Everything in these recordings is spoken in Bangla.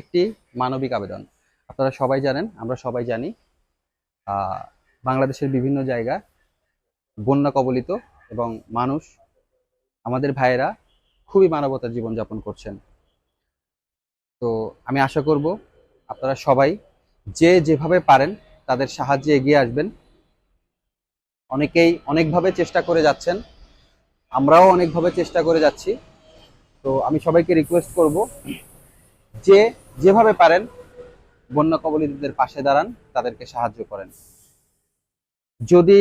একটি মানবিক আবেদন। আপনারা সবাই জানেন, আমরা সবাই জানি বাংলাদেশের বিভিন্ন জায়গা বন্যা কবলিত এবং মানুষ, আমাদের ভাইয়েরা খুবই মানবতার জীবনযাপন করছেন। তো আমি আশা করব আপনারা সবাই যে যেভাবে পারেন তাদের সাহায্যে এগিয়ে আসবেন। অনেকেই অনেকভাবে চেষ্টা করে যাচ্ছেন, আমরাও অনেকভাবে চেষ্টা করে যাচ্ছি। তো আমি সবাইকে রিকোয়েস্ট করব যে যেভাবে পারেন, বন্যা কবলিতদের পাশে দাঁড়ান, তাদেরকে সাহায্য করেন। যদি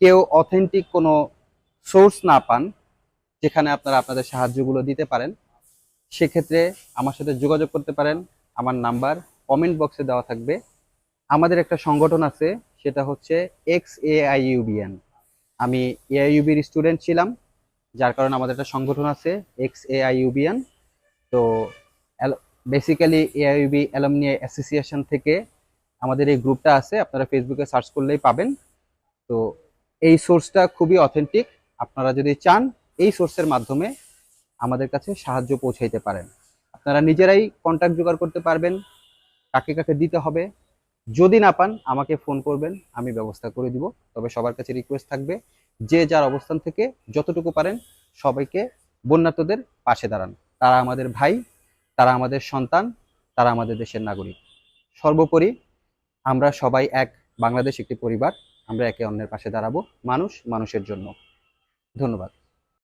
কেউ অথেন্টিক কোনো সোর্স না পান, যেখানে আপনারা আপনাদের সাহায্যগুলো দিতে পারেন, সেক্ষেত্রে আমার সাথে যোগাযোগ করতে পারেন। আমার নাম্বার কমেন্ট বক্সে দেওয়া থাকবে। আমাদের একটা সংগঠন আছে, সেটা হচ্ছে এক্স এ আই ইউবিএন আমি এআইইউবির স্টুডেন্ট ছিলাম, যার কারণে আমাদের একটা সংগঠন আছে এক্স এ আই ইউবিএন তো বেসিক্যালি এআইইউবি অ্যালামনি অ্যাসোসিয়েশন থেকে আমাদের এই গ্রুপটা আছে, আপনারা ফেসবুকে সার্চ করলেই পাবেন। তো এই সোর্সটা খুবই অথেন্টিক আপনারা যদি চান, এই সোর্সের মাধ্যমে আমাদের কাছে সাহায্য পৌঁছাইতে পারেন। আপনারা নিজেরাই কন্ট্যাক্ট জোগাড় করতে পারবেন, কাকে কাকে দিতে হবে। যদি না পান, আমাকে ফোন করবেন, আমি ব্যবস্থা করে দিব। তবে সবার কাছে রিকোয়েস্ট থাকবে, যে যার অবস্থান থেকে যতটুকু পারেন, সবাইকে বন্যার্তদের পাশে দাঁড়ান। তারা আমাদের ভাই তারা আমাদের সন্তান, তারা আমাদের দেশের নাগরিক। সর্বোপরি আমরা সবাই এক, বাংলাদেশ একটি পরিবার, আমরা একে অন্যের পাশে দাঁড়াবো, মানুষ মানুষের জন্য। ধন্যবাদ।